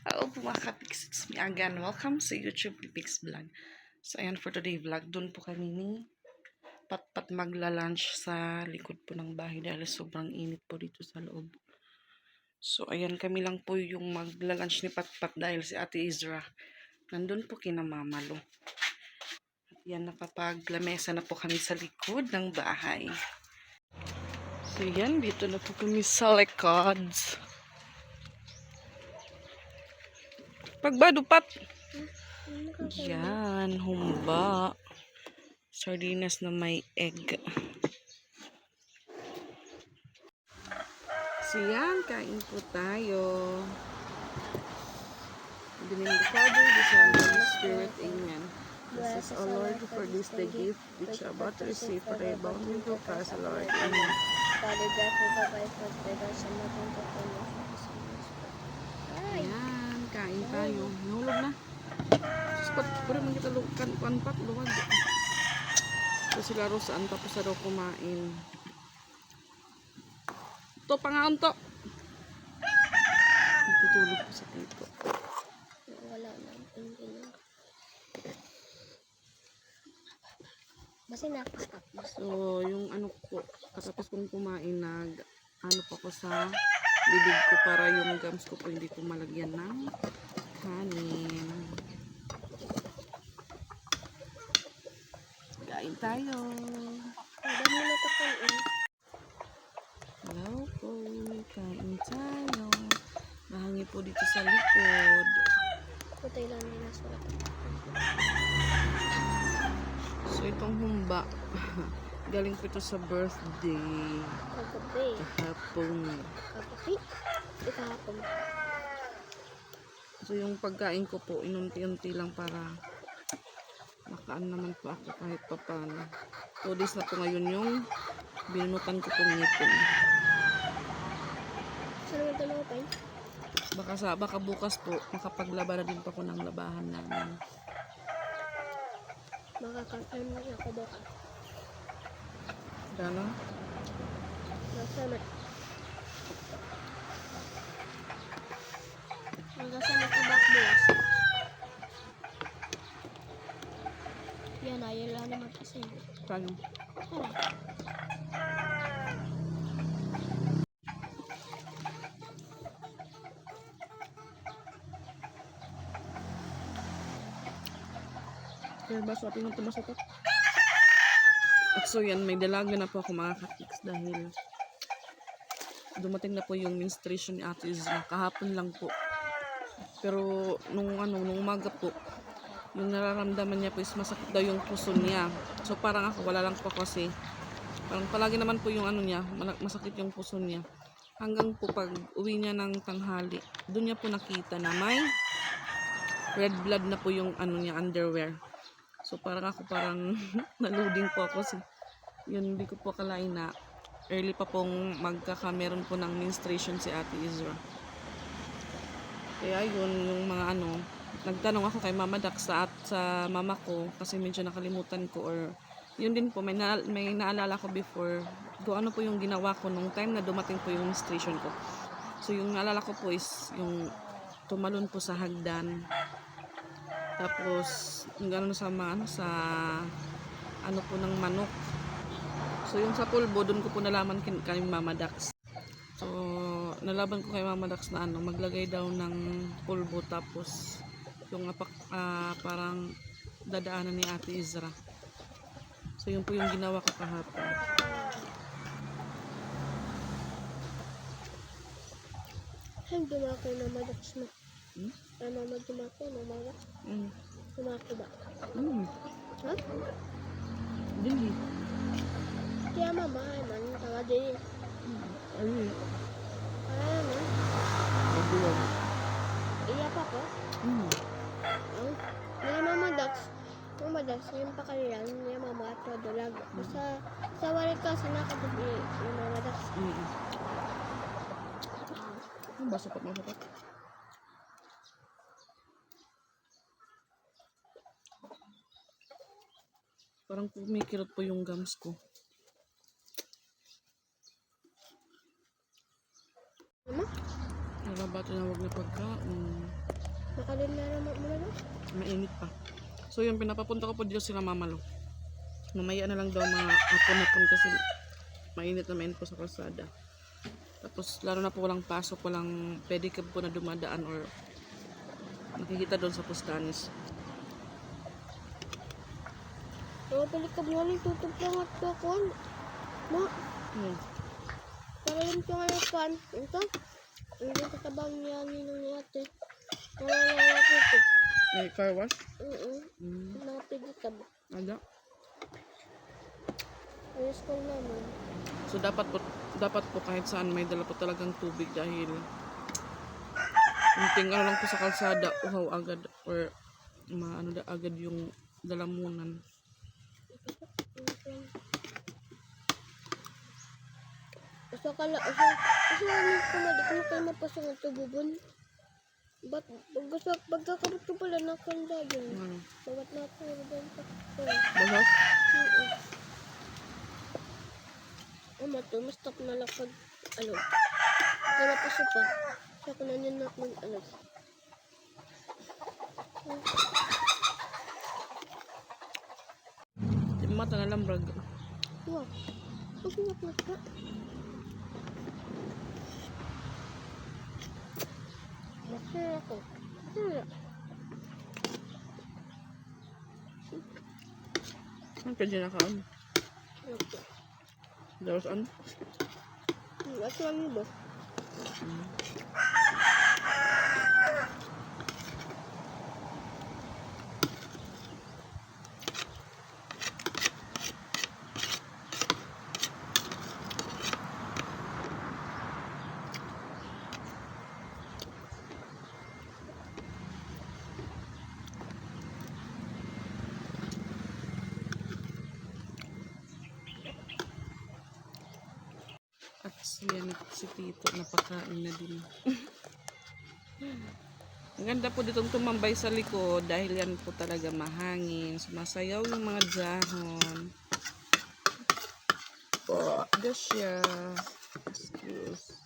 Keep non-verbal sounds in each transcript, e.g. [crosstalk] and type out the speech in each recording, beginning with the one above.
Hello po mga kapiks, it's me again. Welcome sa YouTube Pix Vlog. So ayan for today vlog, doon po kami ni Patpat magla-lunch sa likod po ng bahay dahil sobrang init po dito sa loob. So ayan kami lang po yung magla-lunch ni Patpat dahil si Ate Izra nandun po kina Mamalo. At yan nakapaglamesa na po kami sa likod ng bahay. So yan, dito na po kami sa likod. Pagbadupat. Yan, humba. Sardinas na may egg. So yan, kain po tayo. In the name of the Father, the Son, and the Holy Spirit. Amen. Bless us, O Lord, for this the gift which you are about to receive for thy bounty to us, Lord. Amen. Father God, provide for the us and nothing to Ayan, kain tayo. Nahulog na. Sus, pat, pura man kita lukan, panpat, luwag. So sila Rosaan, tapos na daw kumain. To, pangaon to. Natutulog po sa tito. wala na. Basta nakakapos. So, yung ano ko, katapos kong kumain, nag, ano pa ko sa bibig ko para yung gums ko po hindi ko malagyan ng kanin. Kain tayo. Hello po, kain tayo. Mahangi po dito sa likod. Putay lang na nasulat. So, itong humba, [laughs] galing po ito sa birthday Kagabi. kahapon. Kagabi. Ikahapon. So yung pagkain ko po, inunti-unti lang para makaan naman po ako kahit pa paano. Two days na po ngayon yung binunutan ko pong ngipin. Baka, sa, baka bukas po, makapaglaba na din po ako ng labahan namin. Makaka-confirm na ako doon. Gano? Nasama. Nasama Yan, ayaw lang naman kasi. Kano? Tara. Kaya ba sa ating ito? At so yan, may dalaga na po ako mga katiks dahil dumating na po yung menstruation ni Ate Izra. Kahapon lang po. Pero nung ano, nung umaga po, yung nararamdaman niya po is masakit daw yung puso niya. So parang ako, wala lang po kasi. Parang palagi naman po yung ano niya, masakit yung puso niya. Hanggang po pag uwi niya ng tanghali, doon niya po nakita na may red blood na po yung ano niya, underwear. So parang ako parang [laughs] naluding po ako. So, yun, hindi ko po akalain na early pa pong magkakameron po ng menstruation si Ate Izra. Kaya yun, yung mga ano, nagtanong ako kay Mama Dax sa, at sa mama ko kasi medyo nakalimutan ko or yun din po, may, na, may naalala ko before kung ano po yung ginawa ko nung time na dumating po yung menstruation ko. So yung naalala ko po is yung tumalon po sa hagdan. Tapos yung gano'n sa mga ano, sa ano po ng manok. So yung sa pulbo, doon ko po nalaman kin kay Mama Dax. So nalaban ko kay Mama Dax na ano, maglagay daw ng pulbo tapos yung ah, parang dadaanan ni Ate Izra. So yun po yung ginawa ko kahapon. Dumako na madax na. Hmm? Ano mo dumako na madax? Mm. Dumako ba? Mm. Ha? Dili. Kaya mama, ay man, tawa din. Ayun. Ay, man. Mabuwag. Iya pa ko. Mm. Ang, niya mama dax. Mama dax, yung pa kanilang, niya mama at madulag. Basta, sa walit ka, sana ka tabi, yung mama dax. Mm. Ano ba sapat mo sapat? Parang kumikirot po yung gums ko. Ano? Wala ba tinawag na pagkain? Nakalin na naman mo na. Mainit pa. So yung pinapapunta ko po dito sila mamalo. Mamaya na lang daw mga hapon-hapon kasi mainit na mainit po sa kalsada. Tapos lalo na po walang pasok, walang pedicab po na dumadaan or nakikita doon sa Pustanis. Mga palikab nga rin, tutog lang at kakon. Ma, Hmm. para lang ito ngayon pan. Ito, hindi sa tabang niya ni ate. Wala na tutog. May car wash? Oo, Hmm. mga palikab. Ada. Ayos ko naman. So dapat po dapat po kahit saan may dala po talagang tubig dahil kunting ano lang po sa kalsada, uhaw agad or maano da agad yung dalamunan. Asa kala, asa, asa ano ko na, di ko na kayo mapasang ang tububon. Ba't, pagkasak, pagkakabot ko pala na kanda yun. Ano? Bagat na ako, rin pa. Basas? Oo. Ama to, mas top na lang pag, ano, kaya paso pa. Sa ko na niya na mag, ano. Mata na lang brag. Wow. Ang sinap na ka. Masaya ako. Masaya. Ang kanya na kaan. Ito. Daros an? Hmm, Ito lang yun ba? At siya si Tito napakain na din. Ang ganda po ditong tumambay sa likod dahil yan po talaga mahangin. Sumasayaw yung mga dahon. Po, siya. Excuse.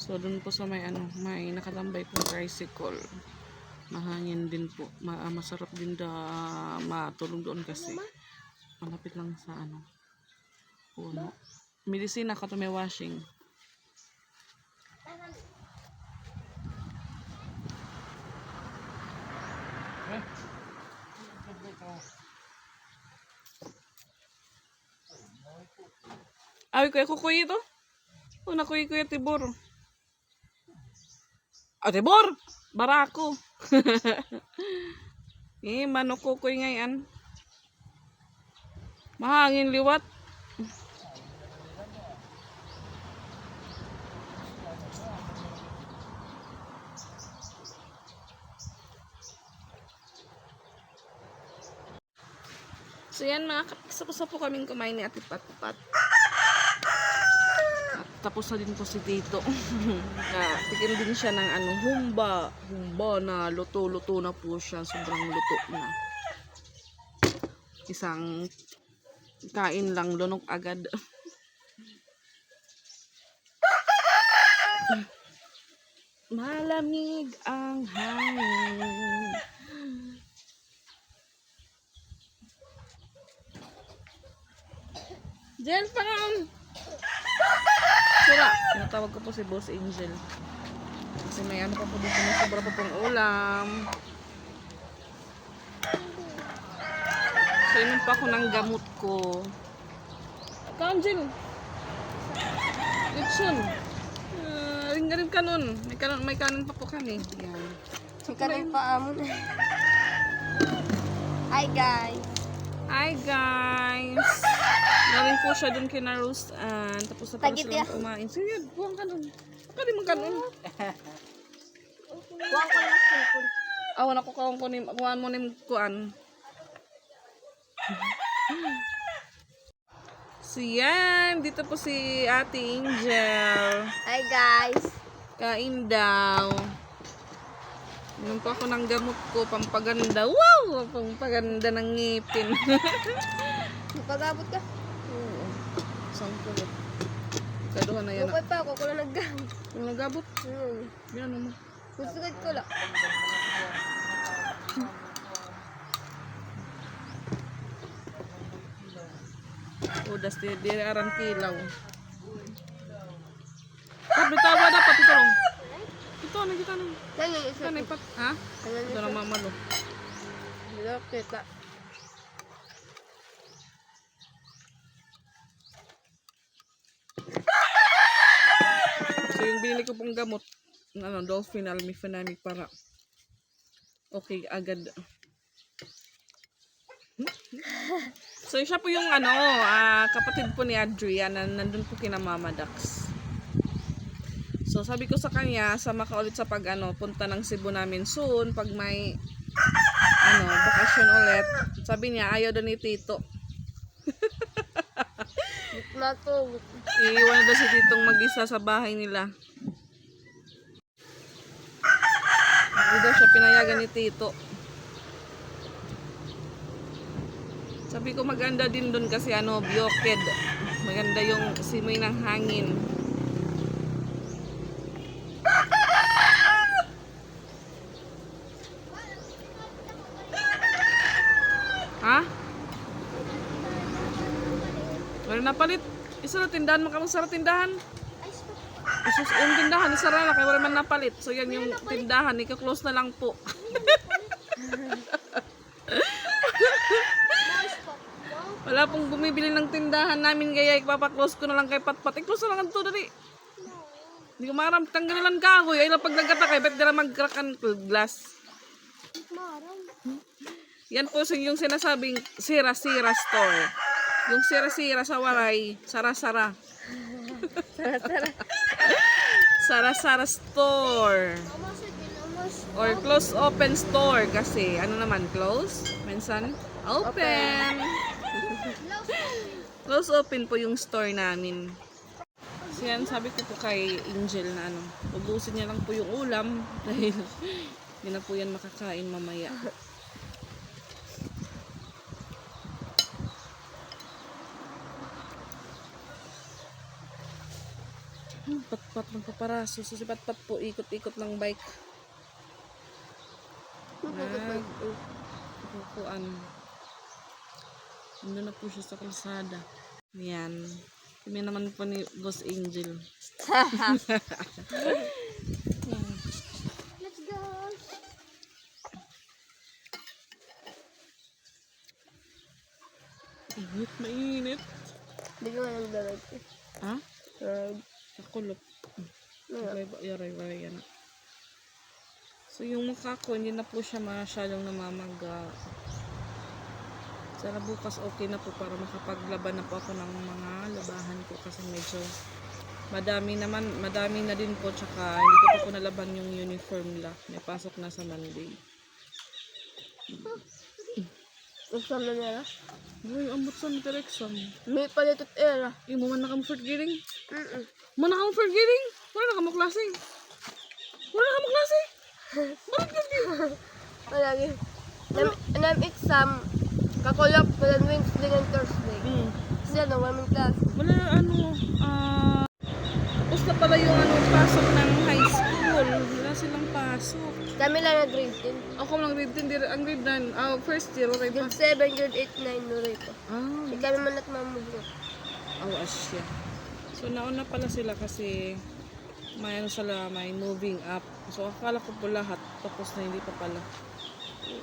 So, dun po sa may ano, may nakatambay pong tricycle. Mahangin din po. Ma ah, masarap din da matulog doon kasi. Malapit lang sa ano. Puno. Medisina ka to may washing. Ay, kuya kukuy ito. Una kuy kuya tibor. Ah, tibor! Barako. [laughs] eh, manok kukuy ngayon. Mahangin liwat. So yan mga kapisa po kaming kumain ni Ate Patpat. At tapos na din po si Tito. [laughs] tikim din siya ng ano, humba. Humba na luto-luto na po siya. Sobrang luto na. Isang kain lang, lunok agad. [laughs] Malamig ang hangin. Jen, pang! Sura. Tinatawag ko po si Boss Angel. Kasi may ano pa po dito na sobra pa pong ulam. So, inom pa ako ng gamot ko. Angel! Litson! Uh, ring-ring ka nun. May kanon, may kanon pa po kami. Yan. Sika rin pa amo na. Hi guys. Hi guys! Galing po siya dun kina Rose Ann. Tapos na Tagit silang kumain. Sige, buwang ka nun. Pwede mo ka nun. Ko lang sipon. Awan ako kawang ko nim, kuhaan mo nim kuan. So yan, dito po si Ate Angel. Hi guys. Kain daw. Inom pa ako ng gamot ko, pampaganda. Wow! Pampaganda ng ngipin. [laughs] Pag-abot ka. Oo. Isang kulot. Kaduhan na yan. Bukay pa ako, kung naggamit. Kung nagabot, Hmm. yan ano mo. Gusto ko lang. O, das di, di aran kilaw. Pat, bitawa dapat ito lang. Ito, ano kita na. Ito isa. na, pat. Ha? Ito na mamalo. Dilo, kita. So, yung binili ko pong gamot, ano, dolphin almifenamic para okay agad. So, siya po yung ano, ah, kapatid po ni Adrian na nandun po kina Mama Dax. So, sabi ko sa kanya, sama ka ulit sa pag ano, punta ng Cebu namin soon, pag may ano, bakasyon ulit. Sabi niya, ayaw daw ni Tito. Gitna to. Iiwan daw si Titong mag-isa sa bahay nila. Hindi daw siya pinayagan ni Tito. Sabi ko maganda din doon kasi ano, bioked. Maganda yung simoy ng hangin. Ha? Wala na palit. Isa na tindahan, makamasara tindahan. Isus, yung tindahan, isa na kaya wala man napalit. So yan yung tindahan, ika-close na lang po. [laughs] wala pong bumibili ng tindahan namin kaya ipapaklose ko na lang kay Patpat. I-close na lang ito dali. Hindi ko maram, tanggalan kahoy. Ay lang pag nagkatakay, ba't ka na mag-crack ang glass? Yan po yung sinasabing sira-sira store. Yung sira-sira sa waray, sara-sara. [laughs] Sara-sara store. Or close open store kasi ano naman close? Minsan open. close open po yung store namin. So yan, sabi ko po kay Angel na ano, ubusin niya lang po yung ulam dahil [laughs] hindi na po yan makakain mamaya. Hmm, Patpat ng paparaso. So si Patpat po ikot-ikot ng bike. Nag upuan. Nandun na po siya sa kalsada. Yan. Kami naman po ni Boss Angel. [laughs] Let's go. Init, mainit. Hindi ko nga nagdalag. Ha? Ride. Kakulop. Ano? Yaray-yaray yan. So yung mukha ko, hindi na po siya masyadong namamaga. Sana bukas okay na po para makapaglaban na po ako ng mga labahan ko kasi medyo madami naman, madami na din po tsaka hindi ko pa po nalaban yung uniform nila. May pasok na sa Monday. Gusto na nila. Uy, ambot sa meter exam. May palitot era. Eh, mo man nakamufort giring. Mm-mm. Mo nakamufort giring. Wala na kamuklase. Wala na kamuklase. Bakit kasi? Palagi. [laughs] Nam, nam exam. Kakulap ko lang Wednesday and Thursday. Hmm. Kasi ano, women class. Wala ano, ah, tapos na pala yung ano, pasok ng. Wala silang pasok. Kami lang na grade 10. Ako lang grade 10, dir- ang grade 9, ah, first year, okay pa. Grade 7, grade 8, 9, no rito. Ah, Hindi kami man at mamubot. oh, asya. So, nauna pala sila kasi may ano sila, may moving up. So, akala ko po lahat, tapos na hindi pa pala.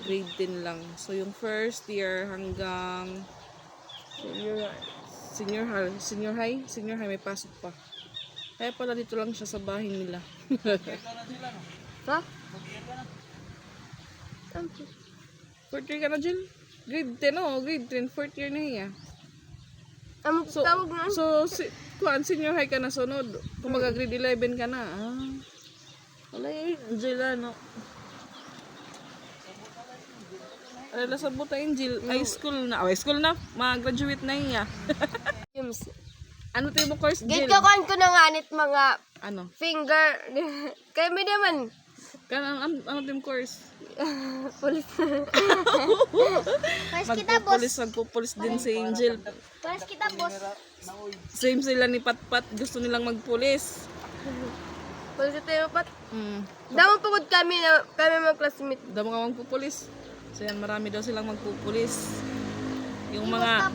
Grade 10 lang. So, yung first year hanggang Senior. senior high, senior high, senior high may pasok pa. Kaya pala dito lang siya sa bahay nila. [laughs] Ha? Tampo. Fourth year ka na, Jill? Grade 10, oh. Grade 10. Fourth year na hiya. Amo So, tawag na. so si, kuan, senior high ka na sunod. Kung maga grade 11 ka na. Ah. Wala eh. Jill, ano. Wala sa buta yung Jill. High school na. Oh, high school na. Mag-graduate na hiya. [laughs] Yung ano tayo mo course, Gate Jill? ko kan ko na nga nit mga Ano? finger. [laughs] Kaya may naman. Kan, ano, ano, ano tayo mo course? [laughs] Pulis. [laughs] Pulis kita, boss. Magpupulis, magpupulis din si Angel. Pulis kita, boss. Same sila ni Patpat, gusto nilang magpulis. Pulis tayo pat. Hmm. Damo pagod kami na kami mga classmate. Damo nga magpupulis. So yan, marami daw silang magpupulis. Yung mga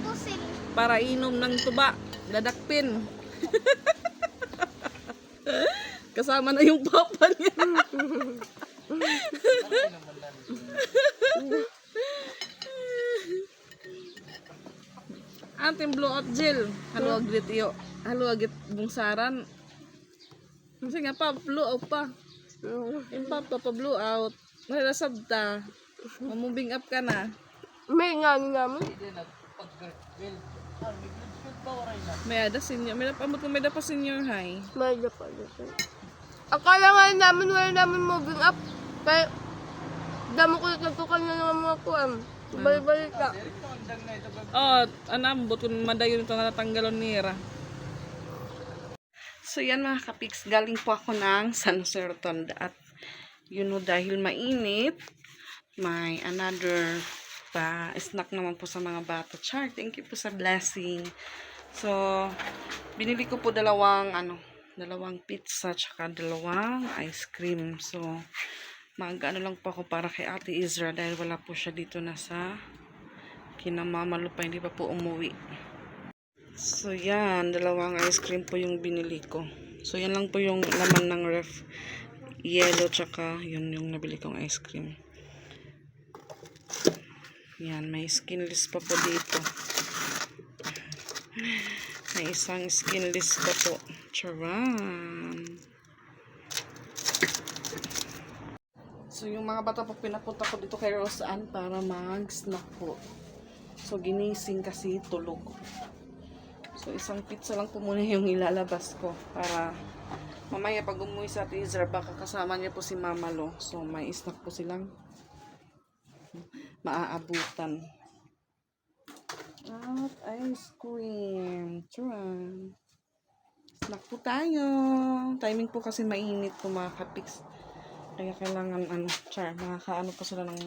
para inom ng tuba, dadakpin. [laughs] Kasama na yung papa niya. [laughs] Ating blow out gel. Halo agrit iyo. Halo agit bungsaran. Kasi nga pa, blow out pa. Yung papa pa blow out. Malasab ta. Mamubing up ka na. May nga nga mo. May ada senior. May napamot mo may pa senior high. May pa dito. Akala nga namin wala namin moving up. Kaya damo ko natutukan na ng mga kuam. Balik-balik ka. Oh, anam, but kung madayon ito natatanggalon nira. So yan mga kapiks, galing po ako ng San Jose Rotonda at you know dahil mainit, may another pa snack naman po sa mga bata. Char, thank you po sa blessing. So, binili ko po dalawang ano, dalawang pizza tsaka dalawang ice cream. So, mag-ano lang po ako para kay Ate Izra dahil wala po siya dito na sa kinamamalo pa, hindi pa po umuwi. So, yan. Dalawang ice cream po yung binili ko. So, yan lang po yung laman ng ref. Yellow, tsaka yun yung nabili kong ice cream. Yan, may skinless pa po dito. May isang skinless pa po. Charan! So, yung mga bata po pinapunta ko dito kay Rosaan para mag-snack po. So, ginising kasi tulog. So, isang pizza lang po muna yung ilalabas ko para mamaya pag umuwi sa teaser, baka kasama niya po si Mama Lo. So, may snack po silang maaabutan. At ice cream. Turan. Snack po tayo. Timing po kasi mainit po mga kapiks. Kaya kailangan ano, char, makakaano po sila ng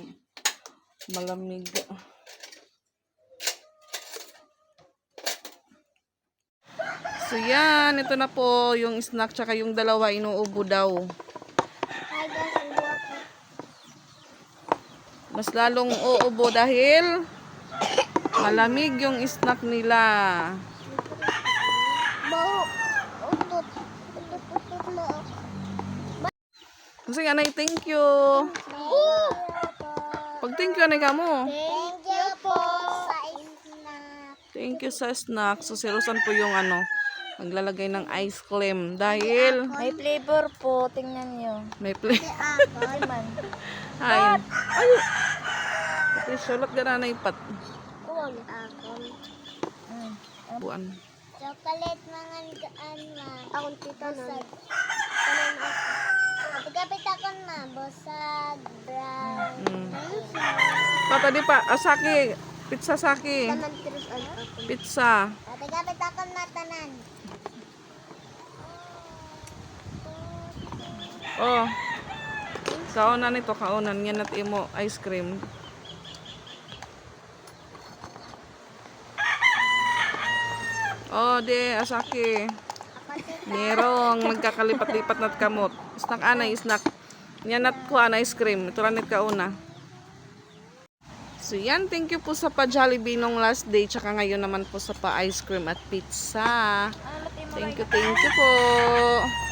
malamig. So yan, ito na po yung snack tsaka yung dalawa inuubo daw. Mas lalong uubo dahil malamig yung snack nila. Bao. Utot. Utot, utot mo. Kasi nga nay, thank you. Pag thank you anay ka mo. Thank you po sa snack. Thank you sa snack. So si Rosan po yung ano, maglalagay ng ice cream dahil May flavor po, tingnan niyo. may play. Ako. Man. Ay. Ay. Ito sulat ka na ipat. Kuwag ako. Buwan. Chocolate mga gaan ma. Akong tita na. Kanan ako. Pagkapit ako ma. Bosag. Brown. Mm. Pata di pa, asaki. Pizza saki. Ano. Pizza. Pagkapit ako ma tanan. Oh. Kaunan nito, kaunan. Yan at imo ice cream. Oh, de, asaki. Merong nagkakalipat-lipat nat kamot. Snack anay, snack. Yan at ko ice cream. Ito lang kauna. So yan, thank you po sa pa Jollibee nung last day. Tsaka ngayon naman po sa pa ice cream at pizza. Thank you, thank you po. Pa.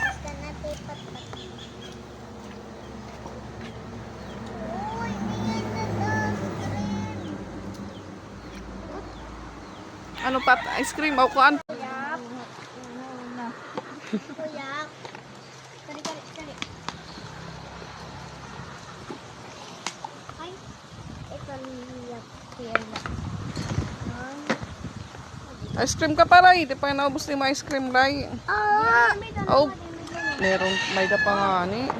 Ano pat? Ice cream? O kuan? Kuya. Kari, kari, kari. Ay, ito niya. Kuya na. Ice cream ka pa, Ray. Di pa naubos ni ice cream, Ray. Ah! Oh, meron. May da pa nga ni.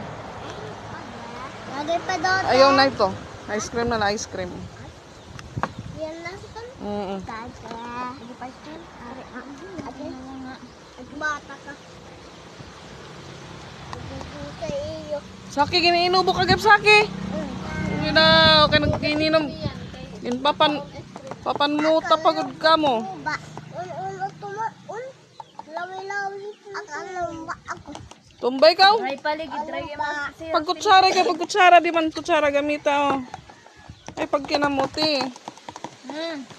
Lagay pa daw. Ayaw na ito. Ice cream na na ice cream. Yan lang sa kan. Mm Tata. Hindi pa siya. Ari, ah. Bata ka. Sa iyo. Saki, giniinubo ka, Gab, Saki. Sige na, okay nagkininom. In papan papan mo tapagod ka mo. Tumbay ka. Ay, paligid, try yung mga Pag kutsara ka, pag kutsara, di man kutsara gamita oh. Ay, pag kinamuti. Hmm.